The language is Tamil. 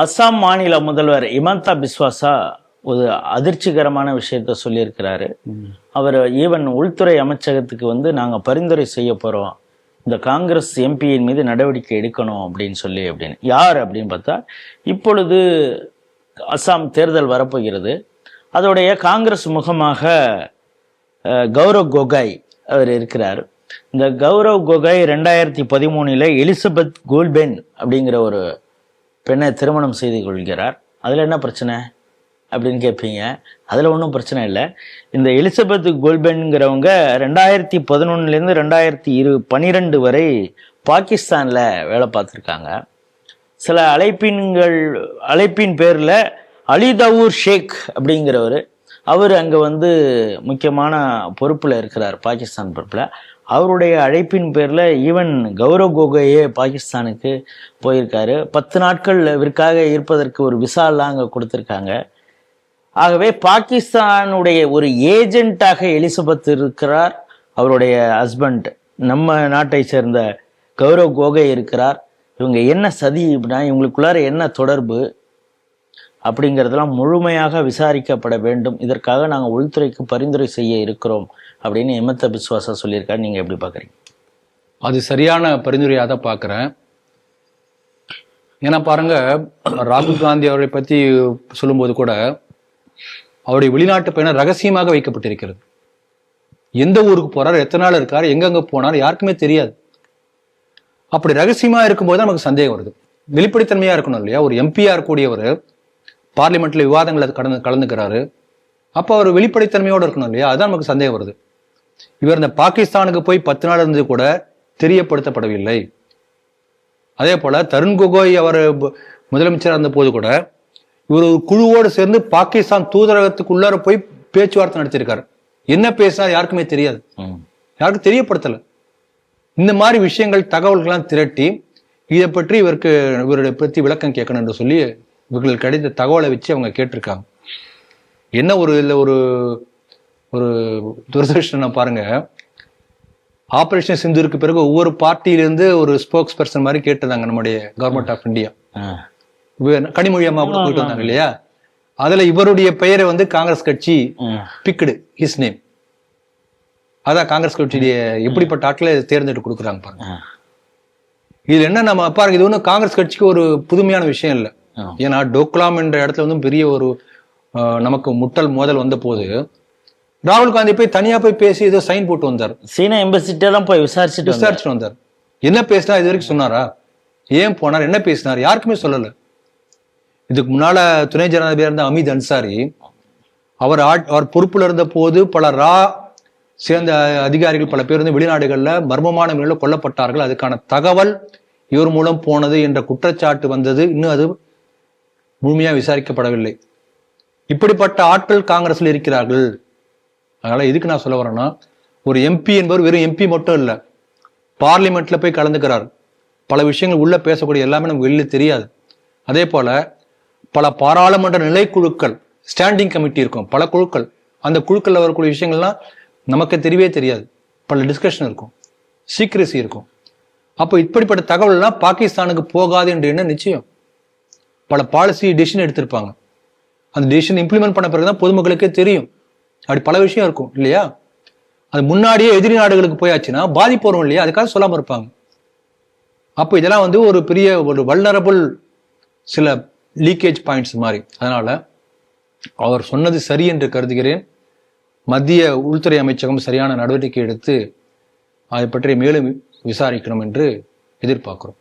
அஸ்ஸாம் மாநில முதல்வர் இமந்தா பிஸ்வாசா ஒரு அதிர்ச்சிகரமான விஷயத்த சொல்லியிருக்கிறாரு. அவர் ஈவன் உள்துறை அமைச்சகத்துக்கு வந்து நாங்கள் பரிந்துரை செய்ய போகிறோம் இந்த காங்கிரஸ் எம்பியின் மீது நடவடிக்கை எடுக்கணும் அப்படின்னு சொல்லி அப்படின்னு. யார் அப்படின்னு பார்த்தா இப்பொழுது அஸ்ஸாம் தேர்தல் வரப்போகிறது. அதோடைய காங்கிரஸ் முகமாக கௌரவ் கோகாய் அவர் இருக்கிறார். இந்த கௌரவ் கோகாய் ரெண்டாயிரத்தி பதிமூணில் எலிசபெத் கோல்பென் அப்படிங்கிற ஒரு பெண்ணை திருமணம் செய்து கொள்கிறார். அதில் என்ன பிரச்சனை? அப்படின்னு கேட்பீங்க அதில் ஒன்றும் பிரச்சனை இல்லை. இந்த எலிசபெத் கோல்பென்கிறவங்க ரெண்டாயிரத்தி பதினொன்னுலேருந்து ரெண்டாயிரத்தி இரு பன்னிரெண்டு வரை பாகிஸ்தானில் வேலை பார்த்துருக்காங்க. சில அழைப்பின்கள் அழைப்பின் பேரில் அலிதவூர் ஷேக் அப்படிங்கிறவர். அவர் அங்கே வந்து முக்கியமான பொறுப்பில் இருக்கிறார் பாகிஸ்தான் பொறுப்பில். அவருடைய அழைப்பின் பேரில் ஈவன் கௌரவ் கோகையே பாகிஸ்தானுக்கு போயிருக்காரு. பத்து நாட்கள் இவருக்காக இருப்பதற்கு ஒரு விசாலாம் அங்கே கொடுத்துருக்காங்க. ஆகவே பாகிஸ்தானுடைய ஒரு ஏஜென்ட்டாக எலிசபெத் இருக்கிறார். அவருடைய ஹஸ்பண்ட் நம்ம நாட்டை சேர்ந்த கௌரவ் கோகை இருக்கிறார். இவங்க என்ன சதி அப்படின்னா இவங்களுக்குள்ளார என்ன தொடர்பு? அப்படிங்கிறதெல்லாம் முழுமையாக விசாரிக்கப்பட வேண்டும். இதற்காக நாங்கள் உள்துறைக்கு பரிந்துரை செய்ய இருக்கிறோம் அப்படின்னு எமத்த பிஸ்வாசா சொல்லியிருக்காரு. நீங்கள் எப்படி பார்க்குறீங்க? அது சரியான பரிந்துரையாக தான் பார்க்குறேன். ஏன்னா பாருங்க ராகுல் காந்தி அவரை பற்றி சொல்லும்போது கூட அவருடைய வெளிநாட்டு பயணம் ரகசியமாக வைக்கப்பட்டிருக்கிறது. எந்த ஊருக்கு போறார் எத்தனை நாள் இருக்கார் எங்கெங்க போனார் யாருக்குமே தெரியாது. அப்படி ரகசியமா இருக்கும்போது தான் நமக்கு சந்தேகம் வருது. வெளிப்படைத்தன்மையா இருக்கணும் இல்லையா? ஒரு எம்பியா இருக்கக்கூடியவர் பார்லிமெண்ட்ல விவாதங்களை கடந்து கலந்துக்கிறாரு. அப்போ அவர் வெளிப்படைத்தன்மையோட இருக்கணும் இல்லையா? அதான் நமக்கு சந்தேகம் வருது. இவர் இந்த பாகிஸ்தானுக்கு போய் பத்து நாள் இருந்து கூட தெரியப்படுத்தப்படவில்லை. அதே போல தருண் கோகோய் அவர் முதலமைச்சராக இருந்த போது கூட இவர் ஒரு குழுவோடு சேர்ந்து பாகிஸ்தான் தூதரகத்துக்குள்ளார போய் பேச்சுவார்த்தை நடத்தியிருக்காரு. என்ன பேசினார் யாருக்குமே தெரியாது. யாருக்கும் தெரியப்படுத்தல. இந்த மாதிரி விஷயங்கள் தகவல்கள்லாம் திரட்டி இதை பற்றி இவருக்கு இவருடைய பற்றி விளக்கம் கேட்கணும் என்று சொல்லி இவர்களுக்கு கிடைத்த தகவலை வச்சு அவங்க கேட்டிருக்காங்க. என்ன ஒரு இதுல ஒரு ஒரு துரதிருஷ்டம் பாருங்க. ஆபரேஷன் சிந்துருக்கு பிறகு ஒவ்வொரு பார்ட்டியிலிருந்து ஒரு ஸ்போக்ஸ் பர்சன் மாதிரி கேட்டிருந்தாங்க நம்முடைய கவர்மெண்ட் ஆஃப் இந்தியா கனிமொழி அம்மா கூட போயிட்டு வந்தாங்க இல்லையா? அதுல இவருடைய பெயரை வந்து காங்கிரஸ் கட்சி ம் பிக்டு ஹிஸ் நேம் அதான் காங்கிரஸ் கட்சியுடைய எப்படிப்பட்ட ஆட்களை தேர்ந்தெடுத்து கொடுக்குறாங்க பாருங்க. இதுல என்ன நம்ம பாருங்க இது ஒன்றும் காங்கிரஸ் கட்சிக்கு ஒரு புதுமையான விஷயம் இல்லை. ஏன்னா டோக்லாம் என்ற இடத்துல வந்து பெரிய ஒரு நமக்கு முட்டல் மோதல் வந்த போது ராகுல் காந்தி போய் தனியா போய் பேசி ஏதோ சைன் போட்டு வந்தார். சீனா எம்பசிட்டெல்லாம் போய் விசாரிச்சுட்டு. விசாரிச்சுட்டு வந்தார். என்ன பேசினா இது வரைக்கும் சொன்னாரா? ஏன் போனார்? என்ன பேசினார்? யாருக்குமே சொல்லல. இதுக்கு முன்னால துணை ஜனாதிபதியா இருந்த அமித் அன்சாரி அவர் அவர் பொறுப்புல இருந்த போது பல ரா சேர்ந்த அதிகாரிகள் பல பேர் வந்து வெளிநாடுகள்ல மர்மமான முறையில் கொல்லப்பட்டார்கள். அதுக்கான தகவல் இவர் மூலம் போனது என்ற குற்றச்சாட்டு வந்தது. இன்னும் அது முழுமையாக விசாரிக்கப்படவில்லை. இப்படிப்பட்ட ஆட்கள் காங்கிரஸில் இருக்கிறார்கள். அதனால எதுக்கு நான் சொல்ல வரேன்னா ஒரு எம்பி என்பவர் வெறும் எம்பி மட்டும் இல்லை பார்லிமெண்ட்ல போய் கலந்துக்கிறார். பல விஷயங்கள் உள்ள பேசக்கூடிய எல்லாமே நமக்கு வெளியில் தெரியாது. அதே போல பல பாராளுமன்ற நிலைக்குழுக்கள் ஸ்டாண்டிங் கமிட்டி இருக்கும் பல குழுக்கள் அந்த குழுக்களில் வரக்கூடிய விஷயங்கள்லாம் நமக்கு தெரியவே தெரியாது. பல டிஸ்கஷன் இருக்கும் சீக்ரசி இருக்கும். அப்போ இப்படிப்பட்ட தகவல்லாம் பாகிஸ்தானுக்கு போகாது என்று என்ன நிச்சயம்? பல பாலிசி டெசிஷன் எடுத்திருப்பாங்க. அந்த டெசிஷன் இம்ப்ளிமெண்ட் பண்ண பிறகு தான் பொதுமக்களுக்கே தெரியும். அப்படி பல விஷயம் இருக்கும் இல்லையா? அது முன்னாடியே எதிரி நாடுகளுக்கு போயாச்சுன்னா பாதிப்பு வரும் இல்லையா? அதுக்காக சொல்லாம இருப்பாங்க. அப்போ இதெல்லாம் வந்து ஒரு பெரிய ஒரு வல்னரபுள் சில லீக்கேஜ் பாயிண்ட்ஸ் மாதிரி. அதனால அவர் சொன்னது சரி என்று கருதுகிறேன். மத்திய உள்துறை அமைச்சகம் சரியான நடவடிக்கை எடுத்து அதை பற்றி மேலும் விசாரிக்கணும் என்று எதிர்பார்க்கிறோம்.